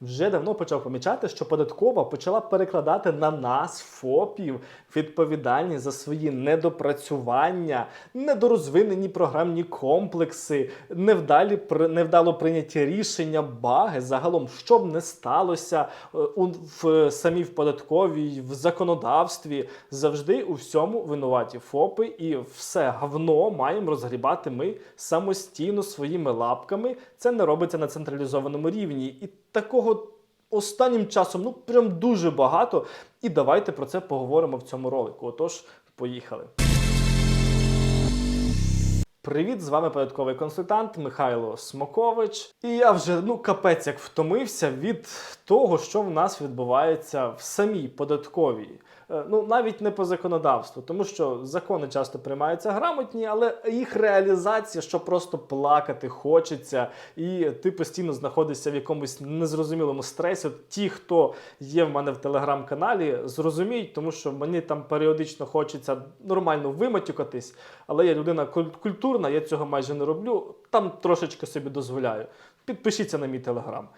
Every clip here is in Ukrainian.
вже давно почав помічати, що податкова почала перекладати на нас, ФОПів, відповідальність за свої недопрацювання, недорозвинені програмні комплекси, невдалі невдало прийняті рішення, баги. Загалом, що б не сталося е, у в самій в податковій, в законодавстві, завжди у всьому винуваті ФОПи, і все говно маємо розгрібати ми самостійно своїми лапками. Це не робиться на централізованому рівні. І такого останнім часом ну прям дуже багато. І давайте про це поговоримо в цьому ролику. Отож, поїхали. Привіт, з вами податковий консультант Михайло Смокович. І я вже ну капець як втомився від того, що в нас відбувається в самій податковій. Е, Ну навіть не по законодавству, тому що закони часто приймаються грамотні, але їх реалізація, що просто плакати хочеться, і ти постійно знаходишся в якомусь незрозумілому стресі. Ті, хто є в мене в телеграм-каналі, зрозуміють, тому що мені там періодично хочеться нормально виматюкатись, але я людина культурна, я цього майже не роблю. Там трошечки собі дозволяю. Підпишіться на мій телеграм.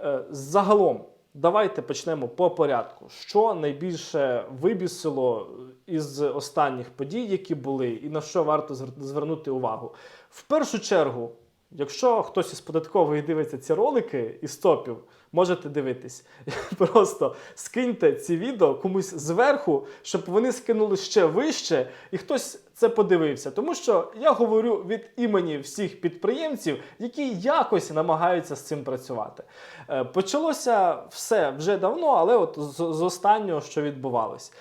Е, Загалом, давайте почнемо по порядку. Що найбільше вибісило із останніх подій, які були, і на що варто звер- звернути увагу? В першу чергу, якщо хтось із податкової дивиться ці ролики із топів, можете дивитись. Просто скиньте ці відео комусь зверху, щоб вони скинули ще вище, і хтось це подивився. Тому що я говорю від імені всіх підприємців, які якось намагаються з цим працювати. Е, Почалося все вже давно, але от з, останнього, що відбувалось.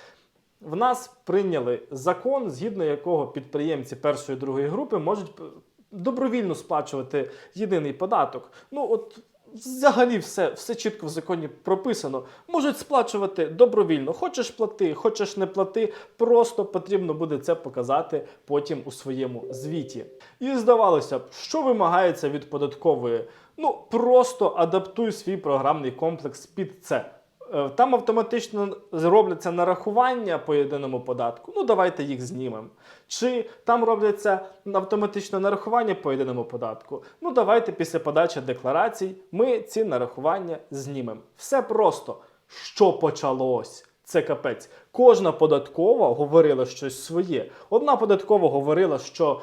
В нас прийняли закон, згідно якого підприємці першої другої групи можуть добровільно сплачувати єдиний податок. Ну от взагалі все, все чітко в законі прописано. Можуть сплачувати добровільно. Хочеш плати, хочеш не плати. Просто потрібно буде це показати потім у своєму звіті. І здавалося б, що вимагається від податкової? Ну просто адаптуй свій програмний комплекс під це. Е, Там автоматично робляться нарахування по єдиному податку. Ну, давайте їх знімемо. Чи там робляться автоматично нарахування по єдиному податку. Ну, давайте після подачі декларацій ми ці нарахування знімемо. Все просто. Що почалось? Це капець. Кожна податкова говорила щось своє. Одна податкова говорила, що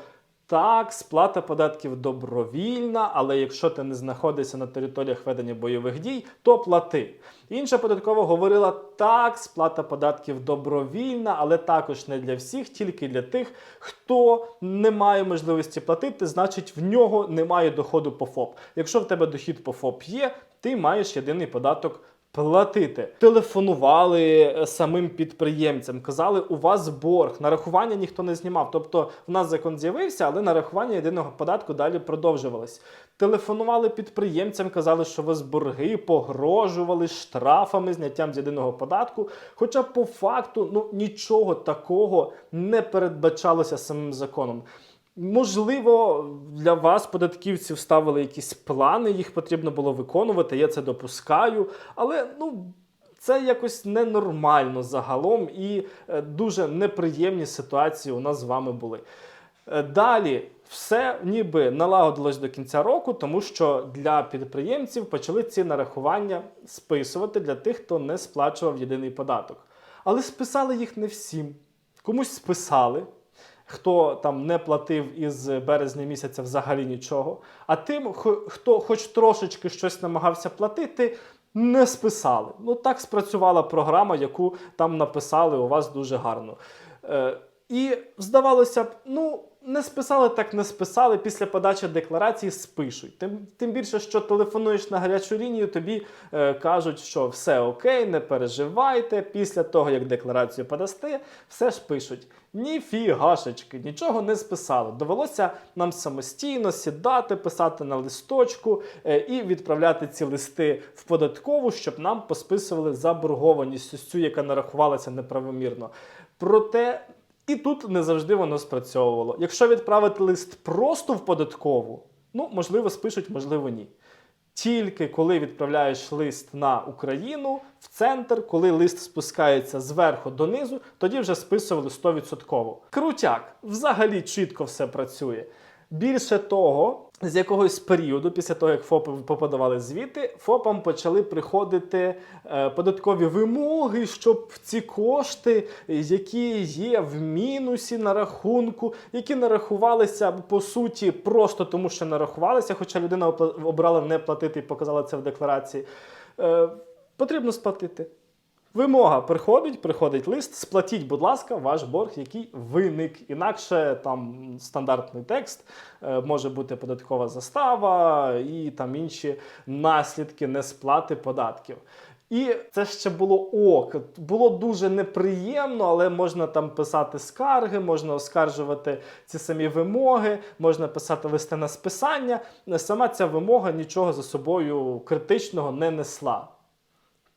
так, сплата податків добровільна, але якщо ти не знаходишся на територіях ведення бойових дій, то плати. Інша податкова говорила, так, сплата податків добровільна, але також не для всіх, тільки для тих, хто не має можливості платити, значить в нього немає доходу по ФОП. Якщо в тебе дохід по ФОП є, ти маєш єдиний податок платити. Телефонували е, самим підприємцям, казали, у вас борг, нарахування ніхто не знімав. Тобто в нас закон з'явився, але нарахування єдиного податку далі продовжувалось. Телефонували підприємцям, казали, що у вас борги погрожували штрафами, зняттям з єдиного податку. Хоча по факту ну, нічого такого не передбачалося самим законом. Можливо, для вас, податківців, ставили якісь плани, їх потрібно було виконувати. Я це допускаю, але ну. Це якось ненормально загалом і е, дуже неприємні ситуації у нас з вами були. Е, Далі все ніби налагодилось до кінця року, тому що для підприємців почали ці нарахування списувати для тих, хто не сплачував єдиний податок. Але списали їх не всім. Комусь списали, хто там не платив із березня місяця взагалі нічого. А тим, хто хоч трошечки щось намагався платити, не списали. Ну так спрацювала програма, яку там написали у вас дуже гарно. Е, і здавалося б, ну. Не списали, так не списали. Після подачі декларації спишуть. Тим, тим більше, що телефонуєш на гарячу лінію, тобі е, кажуть, що все окей, не переживайте. Після того, як декларацію подасте, все ж пишуть. Ніфігашечки, нічого не списали. Довелося нам самостійно сідати, писати на листочку е, і відправляти ці листи в податкову, щоб нам посписували заборгованість цю, яка нарахувалася неправомірно. Проте і тут не завжди воно спрацьовувало. Якщо відправити лист просто в податкову, ну можливо, спишуть, можливо, ні. Тільки коли відправляєш лист на Україну в центр, коли лист спускається зверху донизу, тоді вже списували 100%. Крутяк, взагалі чітко все працює. Більше того, з якогось періоду, після того, як ФОПи поподавали звіти, ФОПам почали приходити е, податкові вимоги, щоб ці кошти, які є в мінусі на рахунку, які нарахувалися по суті просто тому, що нарахувалися, хоча людина обрала не платити і показала це в декларації, е, потрібно сплатити. Вимога приходить, приходить лист, сплатіть, будь ласка, ваш борг, який виник. Інакше там стандартний текст, е, може бути податкова застава і там інші наслідки несплати податків. І це ще було ок. Було дуже неприємно, але можна там писати скарги, можна оскаржувати ці самі вимоги, можна писати листи на списання. Сама ця вимога нічого за собою критичного не несла.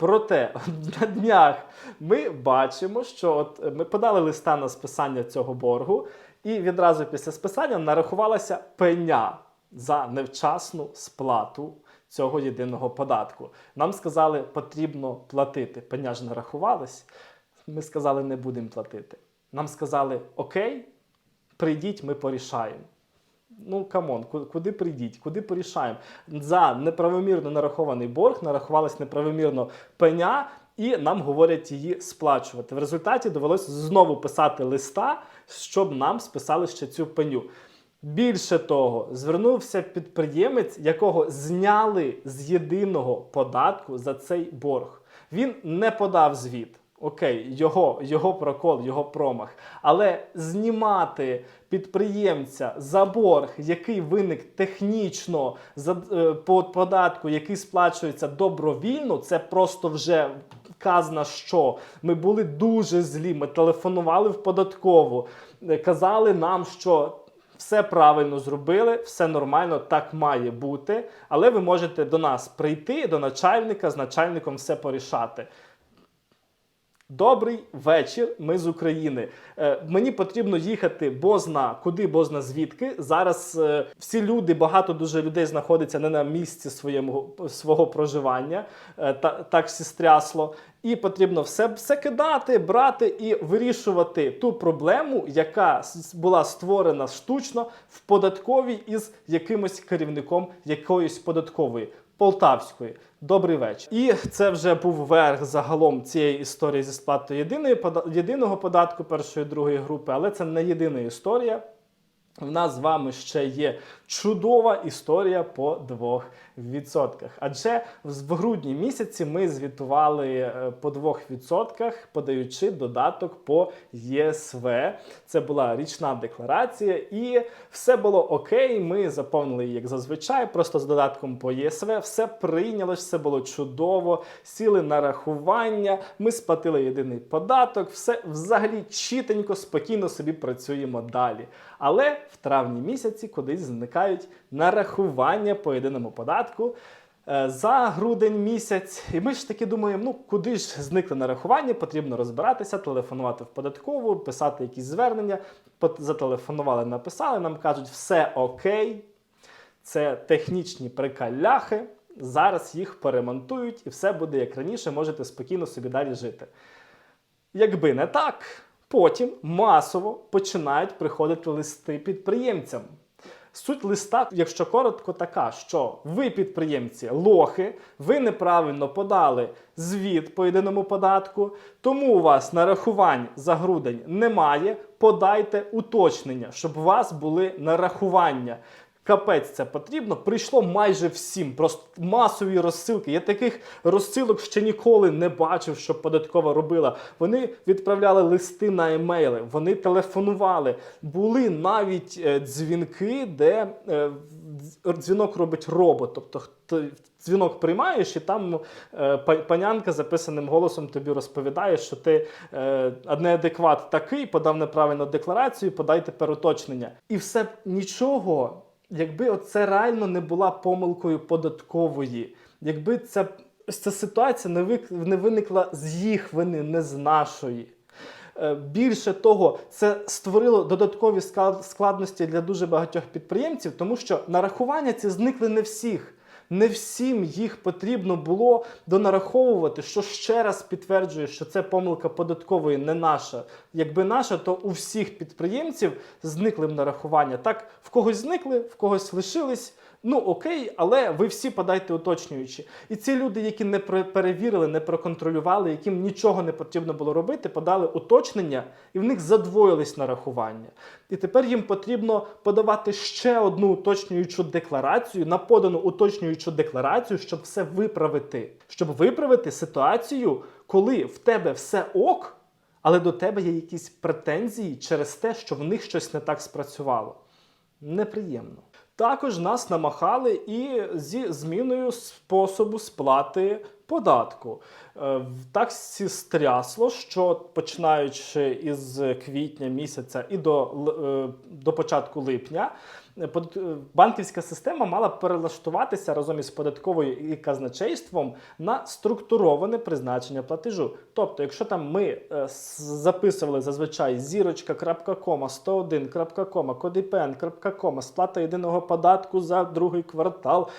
Проте на днях ми бачимо, що от ми подали листа на списання цього боргу, і відразу після списання нарахувалася пеня за невчасну сплату цього єдиного податку. Нам сказали, потрібно платити. Пеня ж нарахувалась. Ми сказали, не будемо платити. Нам сказали, окей, прийдіть, ми порішаємо. Ну, камон, куди прийдіть, куди порішаємо? За неправомірно нарахований борг нарахувалась неправомірно пеня, і нам говорять її сплачувати. В результаті довелося знову писати листа, щоб нам списали ще цю пеню. Більше того, звернувся підприємець, якого зняли з єдиного податку за цей борг. Він не подав звіт. Окей, його, його прокол, його промах. Але знімати підприємця за борг, який виник технічно за е, по податку, який сплачується добровільно, це просто вже казна що. Ми були дуже злі. Ми телефонували в податкову, е, казали нам, що. Все правильно зробили, все нормально, так має бути. Але ви можете до нас прийти, до начальника, з начальником все порішати. Добрий вечір. Ми з України. Е, мені потрібно їхати бозна куди, бозна звідки. Зараз е, всі люди, багато дуже людей знаходиться не на місці своєму свого проживання. Е, та, так всі стрясло. І потрібно все, все кидати, брати і вирішувати ту проблему, яка була створена штучно в податковій із якимось керівником якоїсь податкової. Полтавської. Добрий вечір. І це вже був верх загалом цієї історії зі сплатою єдиної єдиного податку першої другої групи, але це не єдина історія. В нас з вами ще є чудова історія по 2%. Адже в грудні місяці ми звітували е, по 2%, подаючи додаток по ЄСВ. Це була річна декларація, і все було окей. Ми заповнили як зазвичай, просто з додатком по ЄСВ. Все прийнялось, все було чудово. Сіли на рахування, ми сплатили єдиний податок, все взагалі чітенько, спокійно собі працюємо далі. Але в травні місяці кудись зникають нарахування по єдиному податку. е, За грудень місяць, і ми ж таки думаємо, ну куди ж зникли нарахування, потрібно розбиратися, телефонувати в податкову, писати якісь звернення. Зателефонували, написали, нам кажуть, все окей, це технічні прикаляхи. Зараз їх перемонтують і все буде як раніше, можете спокійно собі далі жити. Якби не так, потім масово починають приходити листи підприємцям. Суть листа, якщо коротко, така, що ви, підприємці, лохи, ви неправильно подали звіт по єдиному податку, тому у вас нарахувань за грудень немає. Подайте уточнення, щоб у вас були нарахування. Капець це потрібно. Прийшло майже всім. Просто масові розсилки. Я таких розсилок ще ніколи не бачив, що податкова робила. Вони відправляли листи на емейли, вони телефонували. Були навіть е, дзвінки, де е, дзвінок робить робот. Тобто хто- дзвінок приймаєш, і там е, панянка записаним голосом тобі розповідає, що ти е, неадекват такий, подав неправильну декларацію, подай тепер уточнення. І все нічого. Якби це реально не була помилкою податкової, якби ця, ця ситуація не, вик, не виникла з їх вини, не з нашої. Е, Більше того, це створило додаткові складності для дуже багатьох підприємців, тому що нарахування ці зникли не всіх. Не всім їх потрібно було донараховувати, що ще раз підтверджує, що це помилка податкової не наша. Якби наша, то у всіх підприємців зникли б нарахування. Так, в когось зникли, в когось лишились. Ну окей, але ви всі подайте уточнюючи. І ці люди, які не перевірили, не проконтролювали, яким нічого не потрібно було робити, подали уточнення, і в них задвоїлись нарахування. І тепер їм потрібно подавати ще одну уточнюючу декларацію, на подану уточнюючу декларацію, щоб все виправити. Щоб виправити ситуацію, коли в тебе все ок, але до тебе є якісь претензії через те, що в них щось не так спрацювало. Неприємно. Також нас намахали і зі зміною способу сплати податку. Е, Так стрясло, що починаючи із квітня місяця і до, е, до початку липня, банківська система мала перелаштуватися разом із податковою і казначейством на структуроване призначення платежу. Тобто, якщо там ми е, записували зазвичай зірочка.кома, 101.кома, кодіпен.кома, сплата єдиного податку за другий квартал,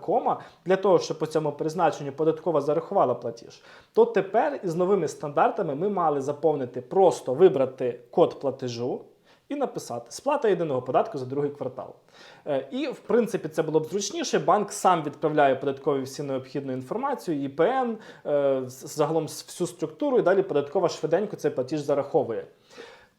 кома, для того, щоб по цьому призначенню податкова зарахувала платіж, то тепер із новими стандартами ми мали заповнити просто вибрати код платежу. І написати сплата єдиного податку за другий квартал. Е, І в принципі це було б зручніше. Банк сам відправляє податкові всі необхідну інформацію, ІПН, е, загалом всю структуру, і далі податкова швиденько цей платіж зараховує.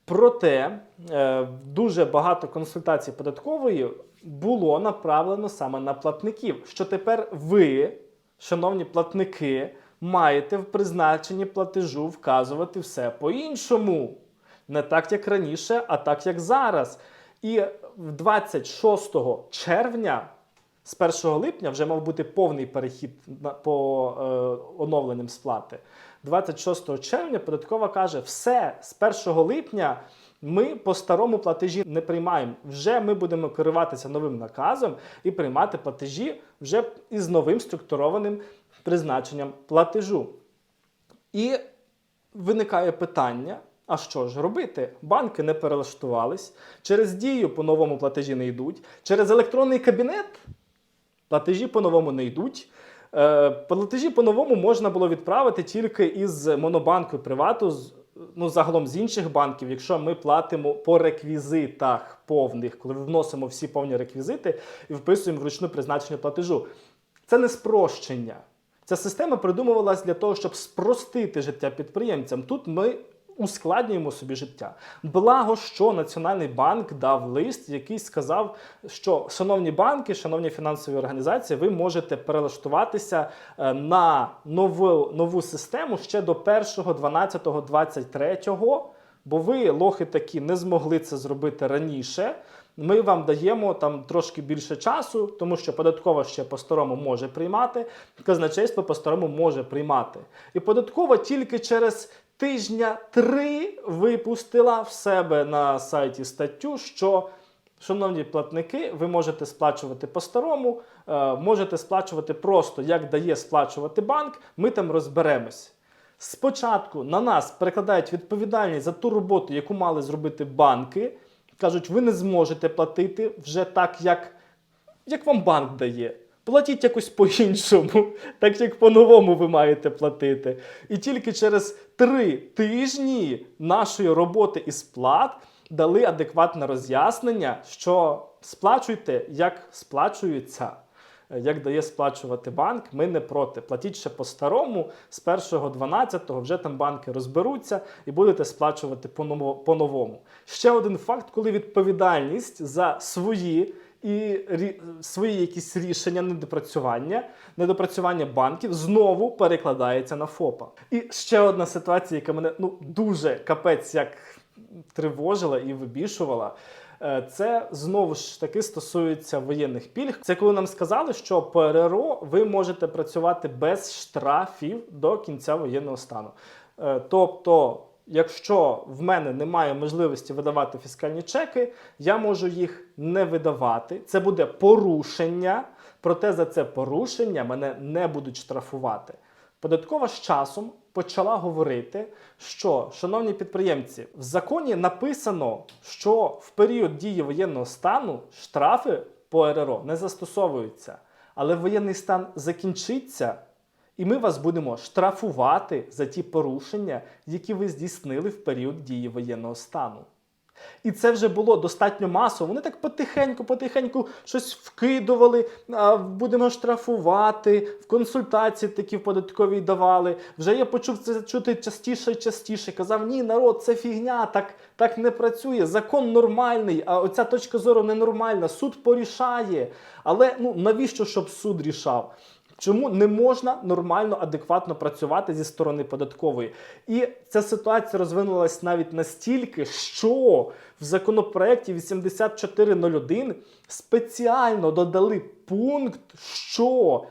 Проте е, дуже багато консультацій податкової було направлено саме на платників. Що тепер ви, шановні платники, маєте в призначенні платежу вказувати все по-іншому. Не так, як раніше, а так, як зараз. І 26 червня, з 1 липня, вже мав бути повний перехід по е, оновленим сплати. 26 червня податкова каже: все, з 1 липня ми по старому платежі не приймаємо. Вже ми будемо керуватися новим наказом і приймати платежі вже із новим структурованим призначенням платежу. І виникає питання: а що ж робити? Банки не перелаштувались, через дію по новому платежі не йдуть, через електронний кабінет платежі по-новому не йдуть. Е, Платежі по-новому можна було відправити тільки із Монобанку і Привату, ну, загалом з інших банків, якщо ми платимо по реквізитах повних, коли вносимо всі повні реквізити і вписуємо вручну призначення платежу. Це не спрощення. Ця система придумувалась для того, щоб спростити життя підприємцям. Тут ми ускладнюємо собі життя. Благо, що Національний банк дав лист, який сказав, що шановні банки, шановні фінансові організації, ви можете перелаштуватися е, на нову, нову систему ще до 1.12.23, бо ви, лохи такі, не змогли це зробити раніше. Ми вам даємо там трошки більше часу, тому що податкова ще по-старому може приймати, казначейство по-старому може приймати. І податкова тільки через тижня три випустила в себе на сайті статтю, що. Шановні платники, ви можете сплачувати по-старому, е, можете сплачувати просто, як дає сплачувати банк, ми там розберемось. Спочатку на нас перекладають відповідальність за ту роботу, яку мали зробити банки. Кажуть, ви не зможете платити вже так, як, як вам банк дає. Платіть якось по-іншому, так як по-новому ви маєте платити. І тільки через три тижні нашої роботи і сплат дали адекватне роз'яснення, що сплачуйте, як сплачується. Е, Як дає сплачувати банк, ми не проти. Платіть ще по-старому, з 1.12 вже там банки розберуться і будете сплачувати по-ново- по-новому. Ще один факт, коли відповідальність за свої і свої якісь рішення недопрацювання, недопрацювання банків знову перекладається на ФОПа. І ще одна ситуація, яка мене ну дуже капець як тривожила і вибішувала. Е, Це знову ж таки стосується воєнних пільг. Це коли нам сказали, що по РРО ви можете працювати без штрафів до кінця воєнного стану. Е, Тобто, якщо в мене немає можливості видавати фіскальні чеки, я можу їх не видавати. Це буде порушення, проте за це порушення мене не будуть штрафувати. Податкова з часом почала говорити, що, шановні підприємці, в законі написано, що в період дії воєнного стану штрафи по РРО не застосовуються. Але воєнний стан закінчиться, і ми вас будемо штрафувати за ті порушення, які ви здійснили в період дії воєнного стану. І це вже було достатньо масово. Вони так потихеньку, потихеньку щось вкидували, будемо штрафувати, в консультації такі в податковій давали. Вже я почув це чути частіше і частіше. Казав, ні, народ, це фігня, так, так не працює. Закон нормальний, а оця точка зору ненормальна. Суд порішає. Але ну навіщо, щоб суд рішав? Чому не можна нормально, адекватно працювати зі сторони податкової? І ця ситуація розвинулась навіть настільки, що в законопроекті 8401 спеціально додали пункт, що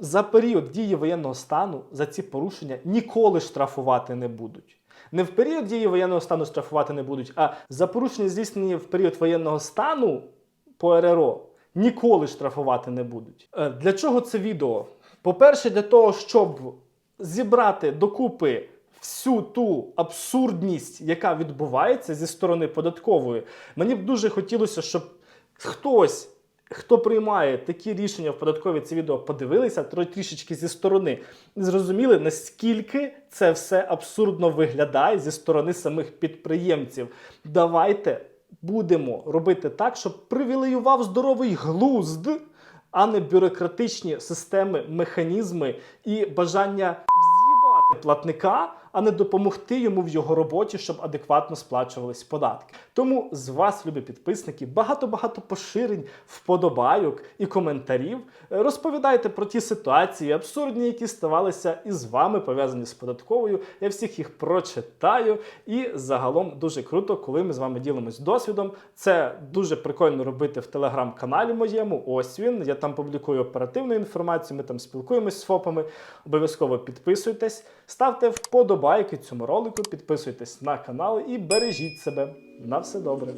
за період дії воєнного стану за ці порушення ніколи штрафувати не будуть. Не в період дії воєнного стану штрафувати не будуть, а за порушення здійснені в період воєнного стану по РРО ніколи штрафувати не будуть. Е, Для чого це відео? По-перше, для того, щоб зібрати докупи всю ту абсурдність, яка відбувається зі сторони податкової. Мені б дуже хотілося, щоб хтось. Хто приймає такі рішення в податковій це відео, подивилися трішечки зі сторони і зрозуміли, наскільки це все абсурдно виглядає зі сторони самих підприємців. Давайте будемо робити так, щоб привілеював здоровий глузд, а не бюрократичні системи, механізми і бажання з'їбати платника, а не допомогти йому в його роботі, щоб адекватно сплачувались податки. Тому з вас, любі підписники, багато-багато поширень, вподобайок і коментарів. Е, Розповідайте про ті ситуації абсурдні, які ставалися і з вами пов'язані з податковою. Я всіх їх прочитаю. І загалом дуже круто, коли ми з вами ділимось досвідом. Це дуже прикольно робити в телеграм-каналі моєму. Ось він. Я там публікую оперативну інформацію. Ми там спілкуємось з ФОПами. Обов'язково підписуйтесь, ставте вподобайки цьому ролику, підписуйтесь на канал і бережіть себе. На все добре.